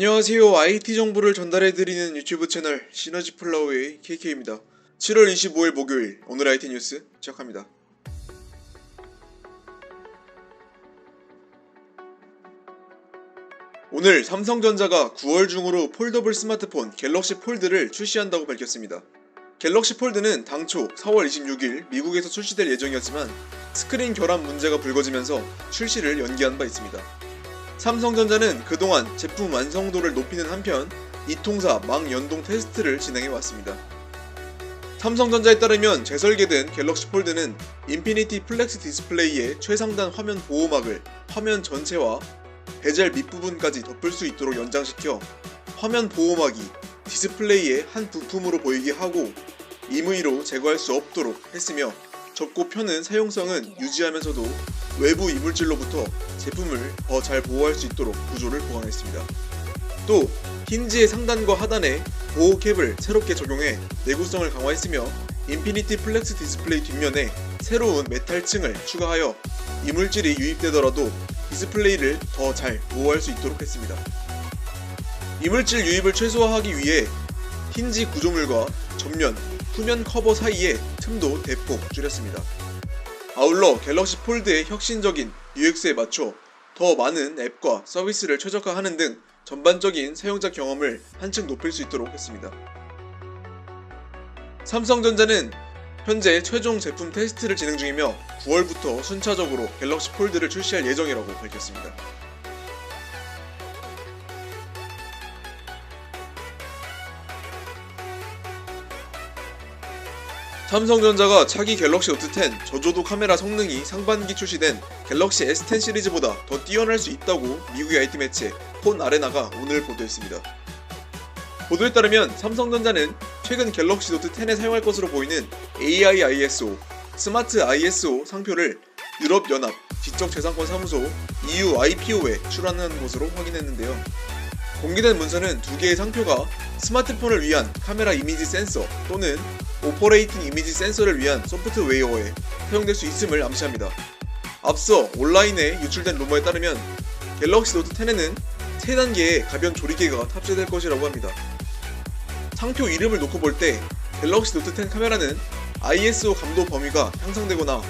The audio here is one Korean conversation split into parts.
안녕하세요. IT 정보를 전달해드리는 유튜브 채널 시너지 플라워의 KK입니다. 7월 25일 목요일 오늘 IT 뉴스 시작합니다. 오늘 삼성전자가 9월 중으로 폴더블 스마트폰 갤럭시 폴드를 출시한다고 밝혔습니다. 갤럭시 폴드는 당초 4월 26일 미국에서 출시될 예정이었지만 스크린 결함 문제가 불거지면서 출시를 연기한 바 있습니다. 삼성전자는 그동안 제품 완성도를 높이는 한편 이통사 망 연동 테스트를 진행해 왔습니다. 삼성전자에 따르면 재설계된 갤럭시 폴드는 인피니티 플렉스 디스플레이의 최상단 화면 보호막을 화면 전체와 베젤 밑부분까지 덮을 수 있도록 연장시켜 화면 보호막이 디스플레이의 한 부품으로 보이게 하고 임의로 제거할 수 없도록 했으며 접고 펴는 사용성은 유지하면서도 외부 이물질로부터 제품을 더 잘 보호할 수 있도록 구조를 보완했습니다. 또 힌지의 상단과 하단에 보호 캡을 새롭게 적용해 내구성을 강화했으며 인피니티 플렉스 디스플레이 뒷면에 새로운 메탈층을 추가하여 이물질이 유입되더라도 디스플레이를 더 잘 보호할 수 있도록 했습니다. 이물질 유입을 최소화하기 위해 힌지 구조물과 전면, 후면 커버 사이의 틈도 대폭 줄였습니다. 아울러 갤럭시 폴드의 혁신적인 UX에 맞춰 더 많은 앱과 서비스를 최적화하는 등 전반적인 사용자 경험을 한층 높일 수 있도록 했습니다. 삼성전자는 현재 최종 제품 테스트를 진행 중이며 9월부터 순차적으로 갤럭시 폴드를 출시할 예정이라고 밝혔습니다. 삼성전자가 차기 갤럭시 노트 10 저조도 카메라 성능이 상반기 출시된 갤럭시 S10 시리즈보다 더 뛰어날 수 있다고 미국의 IT 매체 폰 아레나가 오늘 보도했습니다. 보도에 따르면 삼성전자는 최근 갤럭시 노트 10에 사용할 것으로 보이는 AI ISO, 스마트 ISO 상표를 유럽연합 지적재산권 사무소 EU IPO에 출원한 것으로 확인했는데요. 공개된 문서는 두 개의 상표가 스마트폰을 위한 카메라 이미지 센서 또는 오퍼레이팅 이미지 센서를 위한 소프트웨어에 사용될 수 있음을 암시합니다. 앞서 온라인에 유출된 루머에 따르면 갤럭시 노트 10에는 3단계의 가변 조리개가 탑재될 것이라고 합니다. 상표 이름을 놓고 볼 때 갤럭시 노트 10 카메라는 ISO 감도 범위가 향상되거나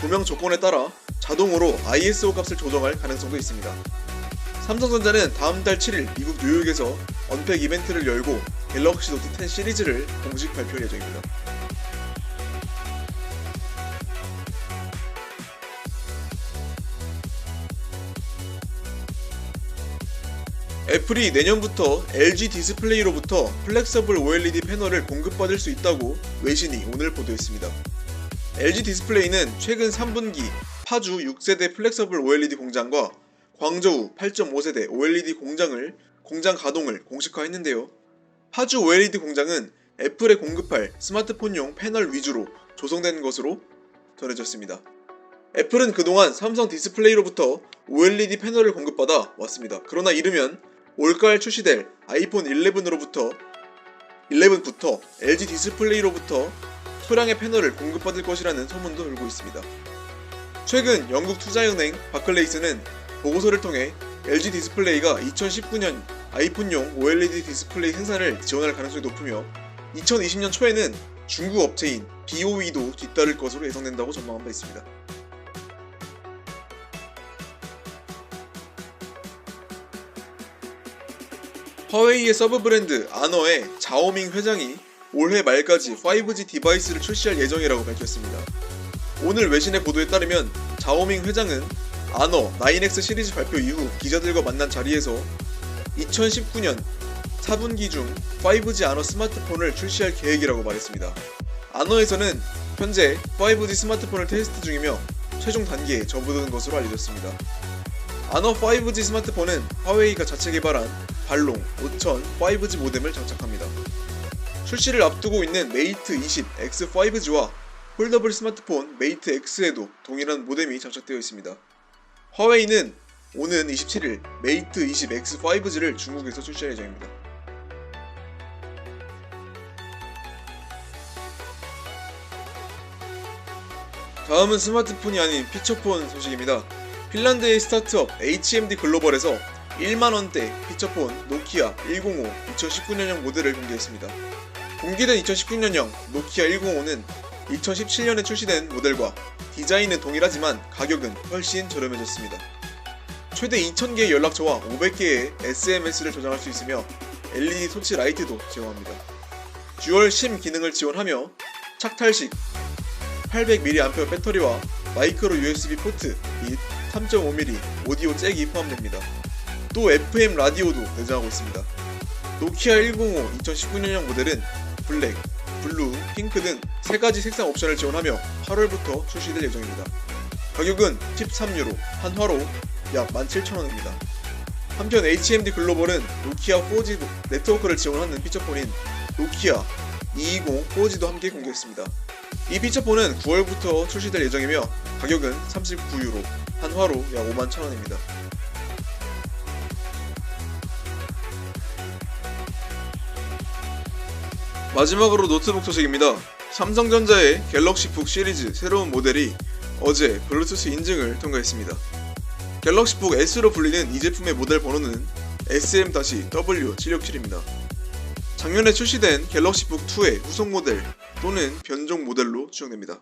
조명 조건에 따라 자동으로 ISO 값을 조정할 가능성도 있습니다. 삼성전자는 다음 달 7일 미국 뉴욕에서 언팩 이벤트를 열고 갤럭시 노트 10 시리즈를 공식 발표할 예정입니다. 애플이 내년부터 LG 디스플레이로부터 플렉서블 OLED 패널을 공급받을 수 있다고 외신이 오늘 보도했습니다. LG 디스플레이는 최근 3분기 파주 6세대 플렉서블 OLED 공장과 광저우 8.5세대 OLED 공장을 공장 가동을 공식화했는데요. 파주 OLED 공장은 애플에 공급할 스마트폰용 패널 위주로 조성된 것으로 전해졌습니다. 애플은 그동안 삼성 디스플레이로부터 OLED 패널을 공급받아 왔습니다. 그러나 이르면 올가을 출시될 아이폰 11으로부터 11부터 LG 디스플레이로부터 소량의 패널을 공급받을 것이라는 소문도 돌고 있습니다. 최근 영국 투자은행 바클레이스는 보고서를 통해 LG 디스플레이가 2019년 아이폰용 OLED 디스플레이 생산을 지원할 가능성이 높으며 2020년 초에는 중국 업체인 BOE도 뒤따를 것으로 예상된다고 전망한 바 있습니다. 화웨이의 서브 브랜드 아너의 자오밍 회장이 올해 말까지 5G 디바이스를 출시할 예정이라고 밝혔습니다. 오늘 외신의 보도에 따르면 자오밍 회장은 아너 9X 시리즈 발표 이후 기자들과 만난 자리에서 2019년 4분기 중 5G 아너 스마트폰을 출시할 계획이라고 말했습니다. 아너에서는 현재 5G 스마트폰을 테스트 중이며 최종 단계에 접어드는 것으로 알려졌습니다. 아너 5G 스마트폰은 화웨이가 자체 개발한 발롱 5000 5G 모뎀을 장착합니다. 출시를 앞두고 있는 메이트 20 X5G와 폴더블 스마트폰 메이트 X에도 동일한 모뎀이 장착되어 있습니다. 화웨이는 오는 27일 메이트 20 X5G를 중국에서 출시할 예정입니다. 다음은 스마트폰이 아닌 피처폰 소식입니다. 핀란드의 스타트업 HMD 글로벌에서 1만원대 피처폰 노키아 105 2019년형 모델을 공개했습니다. 공개된 2019년형 노키아 105는 2017년에 출시된 모델과 디자인은 동일하지만 가격은 훨씬 저렴해졌습니다. 최대 2000개의 연락처와 500개의 SMS를 저장할 수 있으며 LED 토치 라이트도 제공합니다. 듀얼 심 기능을 지원하며 착탈식 800mAh 배터리와 마이크로 USB 포트 및 3.5mm 오디오 잭이 포함됩니다. 또 FM 라디오도 내장하고 있습니다. 노키아 105 2019년형 모델은 블랙, 블루, 핑크 등세 가지 색상 옵션을 지원하며 8월부터 출시될 예정입니다. 가격은 13유로, 한화로 약 17,000원입니다. 한편 HMD 글로벌은 노키아 4G 네트워크를 지원하는 피처폰인 노키아 220 4G도 함께 공개했습니다. 이 피처폰은 9월부터 출시될 예정이며 가격은 39유로, 한화로 약 5만 1,000원입니다. 마지막으로 노트북 소식입니다. 삼성전자의 갤럭시 북 시리즈 새로운 모델이 어제 블루투스 인증을 통과했습니다. 갤럭시 북 S로 불리는 이 제품의 모델 번호는 SM-W767입니다. 작년에 출시된 갤럭시 북 2의 후속 모델 또는 변종 모델로 추정됩니다.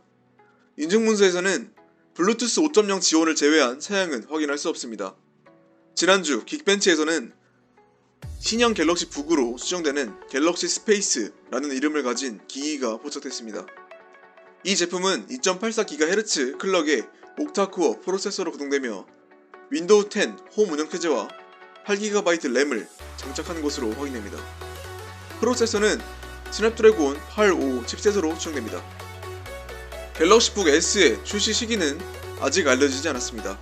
인증 문서에서는 블루투스 5.0 지원을 제외한 사양은 확인할 수 없습니다. 지난주 긱벤치에서는 신형 갤럭시 북으로 수정되는 갤럭시 스페이스라는 이름을 가진 기기가 포착됐습니다. 이 제품은 2.84GHz 클럭의 옥타코어 프로세서로 구동되며 윈도우 10 홈 운영 체제와 8GB 램을 장착한 것으로 확인됩니다. 프로세서는 스냅드래곤 855 칩셋으로 추정됩니다. 갤럭시 북 S의 출시 시기는 아직 알려지지 않았습니다.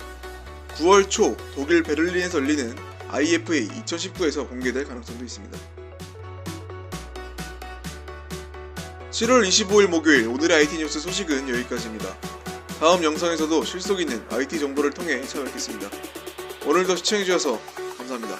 9월 초 독일 베를린에서 열리는 IFA 2019에서 공개될 가능성도 있습니다. 7월 25일 목요일 오늘의 IT 뉴스 소식은 여기까지입니다. 다음 영상에서도 실속 있는 IT 정보를 통해 찾아뵙겠습니다. 오늘도 시청해주셔서 감사합니다.